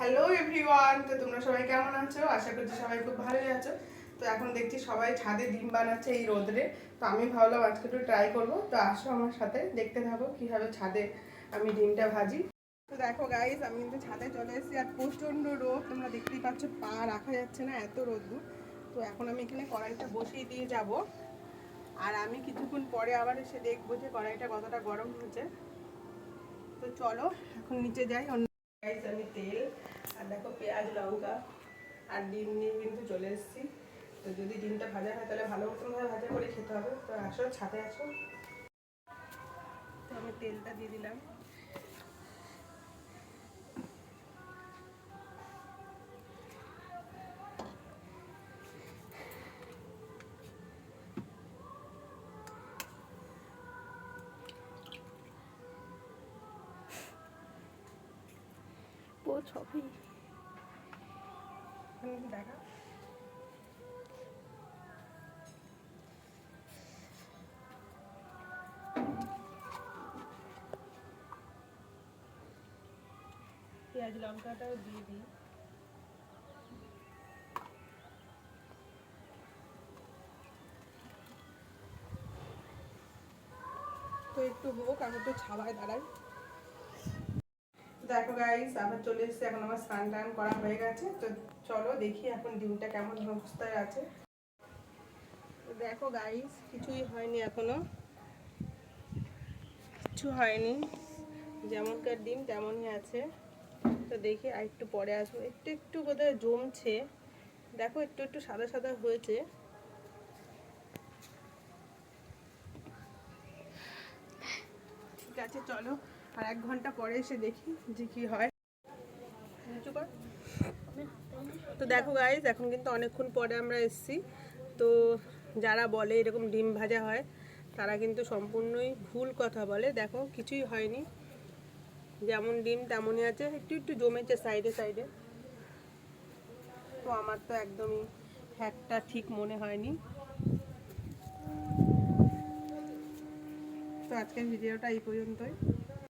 Hello everyone তো তোমরা সবাই কেমন আছো? আশা করছি সবাই খুব ভালোই আছো। তো এখন দেখছি সবাই ছাদে ডিম বানাচ্ছে এই রোদরে। তো আমি ভাবলাম আজকে একটু ট্রাই করব। তো আসো আমার সাথে, দেখতে থাকো কীভাবে ছাদে আমি ডিমটা ভাজি। তো দেখো গাইস আমি কিন্তু ছাদে চলে এসেছি আর প্রচণ্ড রোদ। তোমরা দেখতেই পাচ্ছ, পা রাখা যাচ্ছে না এত রোদ্দুর। তো এখন আমি এখানে কড়াইটা বসিয়ে দিয়ে যাব। আর আমি কিছুক্ষণ পরে আবার এসে দেখব যে কড়াইটা কতটা গরম হয়েছে। তো চলো, এখন নিচে যাই। গাইস আমি তেল, আর দেখো পেঁয়াজ, লঙ্কা, আর ডিম নিয়ে কিন্তু চলে এসেছি। তো যদি ডিমটা ভাজা হয়, তাহলে ভালো মতনভাবে ভাজা করে খেতে হবে। তো আসো, ছাদে আসো। তো আমি তেলটা দিয়ে দিলাম। ছবি। পেঁয়াজ লঙ্কাটাও দিয়ে দিই। তো একটু হোক আমি তো ছাওয়ায় দাঁড়াই। দেখো গাইস আবার চলে এসেছে, এখন আমার স্নান টান করা হয়ে গেছে। তো চলো দেখি এখন ডিমটা কেমন অবস্থায় আছে। দেখো গাইস কিছুই হয়নি এখনও। কিছু হয়নি। যেমনকার ডিম, তেমনই আছে। তো দেখি আর একটু পরে আসব। একটু একটু বোধহয় জমছে। দেখো একটু একটু সাদা সাদা হয়েছে। ঠিক আছে, চলো। আর এক ঘণ্টা পরে এসে দেখি যে কি হয়। তো দেখো গাইজ এখন কিন্তু অনেকক্ষণ পরে আমরা এসেছি। তো যারা বলে এরকম ডিম ভাজা হয়, তারা কিন্তু সম্পূর্ণই ভুল কথা বলে। দেখো, কিছুই হয়নি। যেমন ডিম, তেমনই আছে। একটু একটু জমেছে সাইডে সাইডে তো আমার তো একদমই হ্যাকটা ঠিক মনে হয়নি। তো আজকের ভিডিওটা এই পর্যন্তই।